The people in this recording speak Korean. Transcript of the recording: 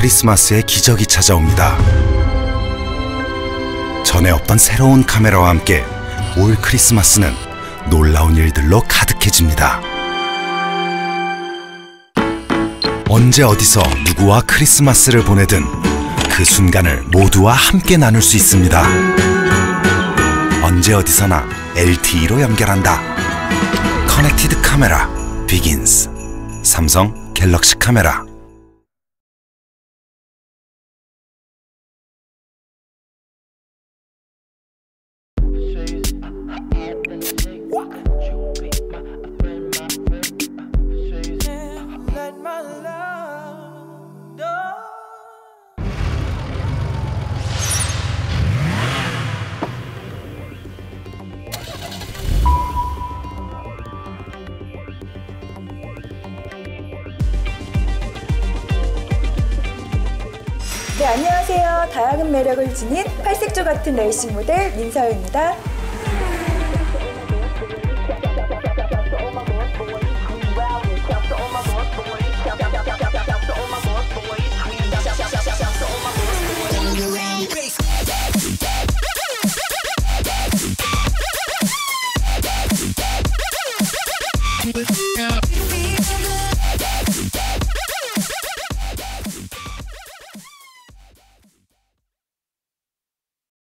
크리스마스의 기적이 찾아옵니다. 전에 없던 새로운 카메라와 함께 올 크리스마스는 놀라운 일들로 가득해집니다. 언제 어디서 누구와 크리스마스를 보내든 그 순간을 모두와 함께 나눌 수 있습니다. 언제 어디서나 LTE로 연결한다. 커넥티드 카메라 비긴스 삼성 갤럭시 카메라 네, 안녕하세요. 다양한 매력을 지닌 팔색조 같은 레이싱 모델 민서영입니다. Yeah.